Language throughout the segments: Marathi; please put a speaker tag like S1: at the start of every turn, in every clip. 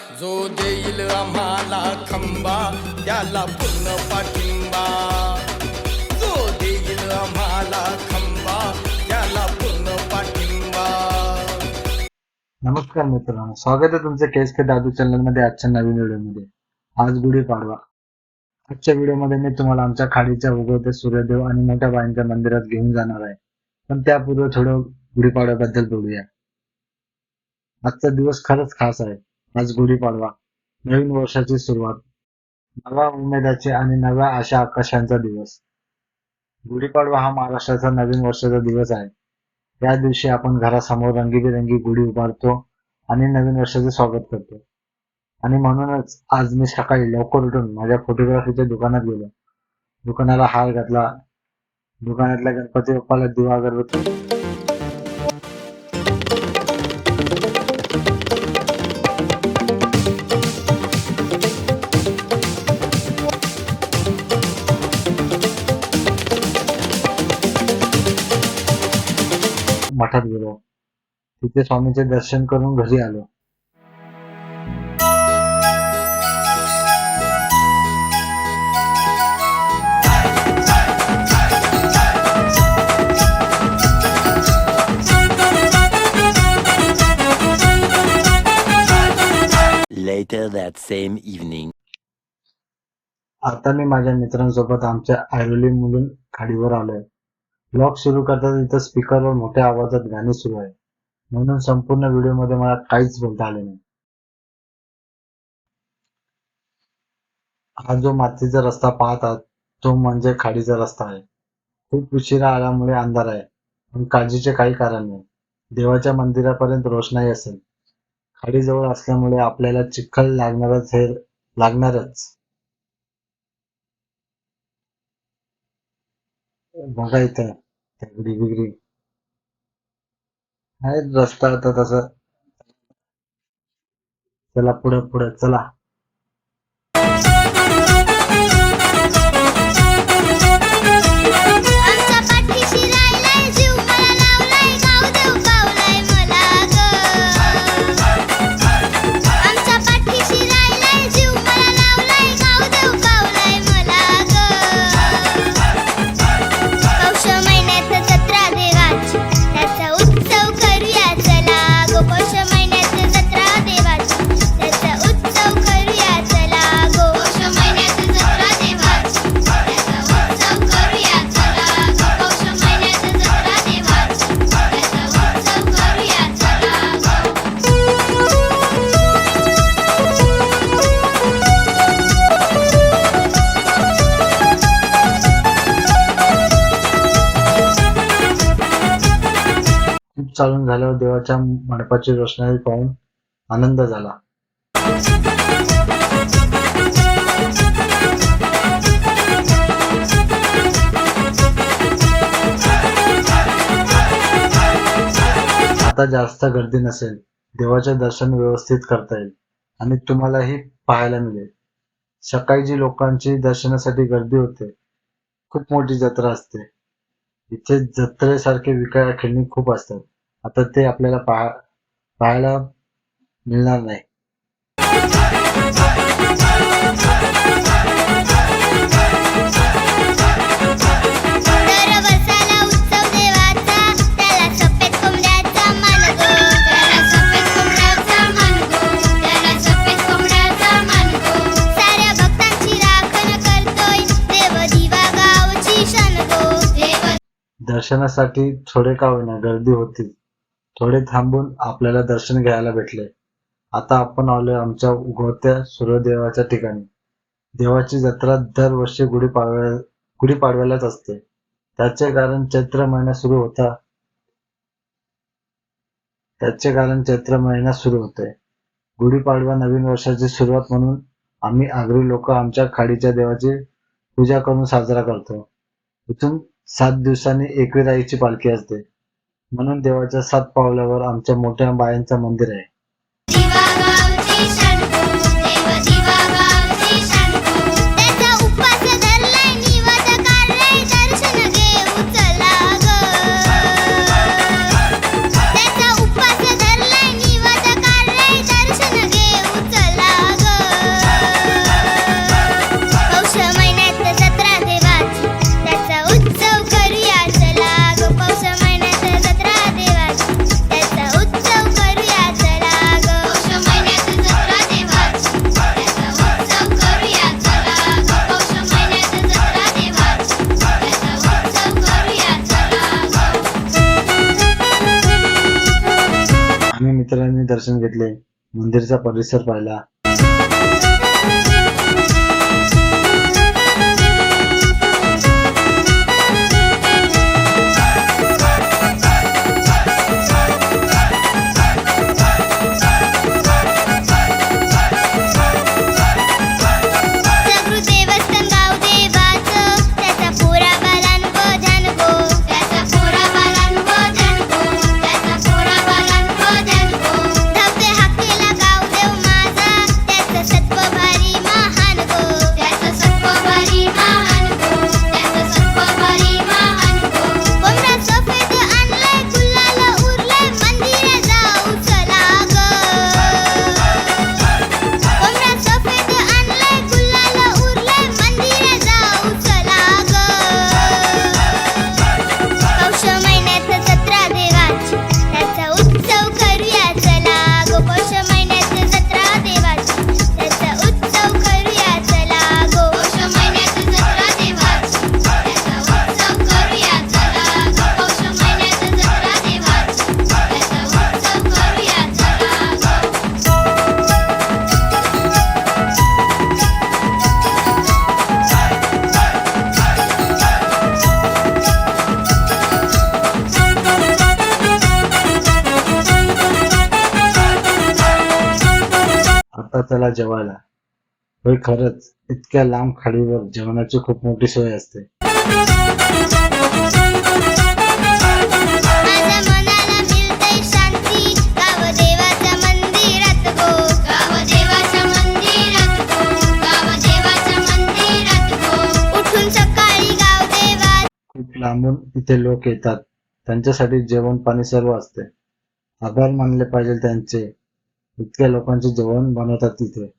S1: जो देईल आम्हाला खंबा त्याला पूर्ण पाठिंबा. जो देईल आम्हाला खंबा त्याला पूर्ण पाठिंबा.
S2: नमस्कार मित्रांनो स्वागत आहे तुमचं केस के दादू चॅनलमध्ये आजच्या नवीन व्हिडिओमध्ये. आज गुढीपाडवा आजच्या व्हिडिओमध्ये मी तुम्हाला आमच्या खाडीच्या उगवते सूर्यदेव आणि मोठ्या बाईंच्या मंदिरात घेऊन जाणार आहे. पण त्यापूर्वी थोडं गुढीपाडव्याबद्दल बोलूया. आजचा दिवस खरंच खास आहे. आज गुढीपाडवा नवीन वर्षाची सुरुवात. नव्या उमेदाची आणि नव्या आशा आकाशांचा दिवस. गुढीपाडवा हा महाराष्ट्राचा नवीन वर्षाचा दिवस आहे. या दिवशी आपण घरासमोर रंगीबेरंगी गुढी उभारतो आणि नवीन वर्षाचे स्वागत करतो. आणि म्हणूनच आज मी सकाळी लवकर उठून माझ्या फोटोग्राफीच्या दुकानात गेलो. दुकानाला हार घातला. दुकानातल्या गणपती बाप्पाला दिवा अगरबत्ती मठात गेलो. तिथे स्वामीचे दर्शन करून घरी आलो.
S3: Later that same evening.
S2: आता मी माझ्या मित्रांसोबत आमच्या ऐरोली मुलून खाडीवर आलोय. ब्लॉग सुरू करताना इथं स्पीकरवर मोठ्या आवाजात गाणे सुरू आहे. म्हणून संपूर्ण व्हिडिओमध्ये मला काहीच बोलता आले नाही. हा जो मातीचा रस्ता पाहत आहात तो म्हणजे खाडीचा रस्ता आहे. खूप उशिरा आल्यामुळे अंधार आहे. पण काळजीचे काही कारण नाही. देवाच्या मंदिरापर्यंत रोषणाई असेल. खाडीजवळ असल्यामुळे आपल्याला चिखल लागणारच हे लागणारच. बघा इथं दगडी बिगडी. आहे रस्ता आता तसं. चला पुढं पुढे. चला. चालून झाल्यावर देवाच्या मंडपाची रोषणाई पाहून आनंद झाला. आता जास्त गर्दी नसेल देवाचे दर्शन व्यवस्थित करता येईल आणि तुम्हालाही पाहायला मिळेल. सकाळी जी लोकांची दर्शनासाठी गर्दी होते खूप मोठी जत्रा असते. इथे जत्रेसारखे विकाया खेळणी खूप असतात. आता ते आपल्याला पाहा पाहायला मिळणार नाही. दर्शनासाठी थोडे का होईना गर्दी होती. थोडे थांबून आपल्याला दर्शन घ्यायला भेटले. आता आपण आलोय आमच्या उगवत्या सूर्यदेवाच्या ठिकाणी. देवाची जत्रा दरवर्षी गुढीपाडव्या गुढीपाडव्यालाच असते. त्याचे कारण चैत्र महिना सुरू होता. त्याचे कारण चैत्र महिना सुरू होते. गुढीपाडवा नवीन वर्षाची सुरुवात म्हणून आम्ही आगरी लोक आमच्या खाडीच्या देवाची पूजा करून साजरा करतो. इथून सात दिवसांनी एकविराईची पालखी असते. म्हणून देवाच्या सात पावलावर आमच्या मोठ्या बायांचं मंदिर आहे.
S4: आम्ही मित्रांनी दर्शन
S5: घेतले. मंदिरचा परिसर पाहिला. आता जेवायला. होय खरंच. इतक्या लांब खाडीवर जेवणाची खूप मोठी सोय असते. खूप लांबून इथे लोक येतात. त्यांच्यासाठी जेवण पाणी सर्व असते. आभार मानले पाहिजे त्यांचे. इतक्या लोकांचे जेवण बनवतात तिथे.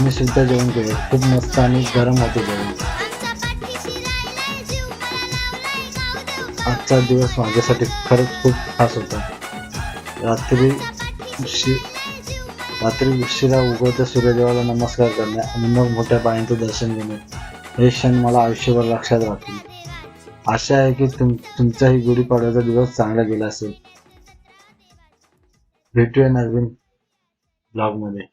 S5: मी सुद्धा जेवण केलं. खूप मस्त आणि गरम होते जेवण. आजचा दिवस माझ्यासाठी खरंच खूप खास होता. रात्री उशी रात्री उशिरा उगवत्या सूर्यदेवाला नमस्कार करणे आणि मग मोठ्या पायांचं दर्शन घेणे हे क्षण मला आयुष्यभर लक्षात राहतील. आशा आहे की तुम तुमचाही गुढीपाडव्याचा दिवस चांगला गेला असेल. भेटूया नवीन ब्लॉगमध्ये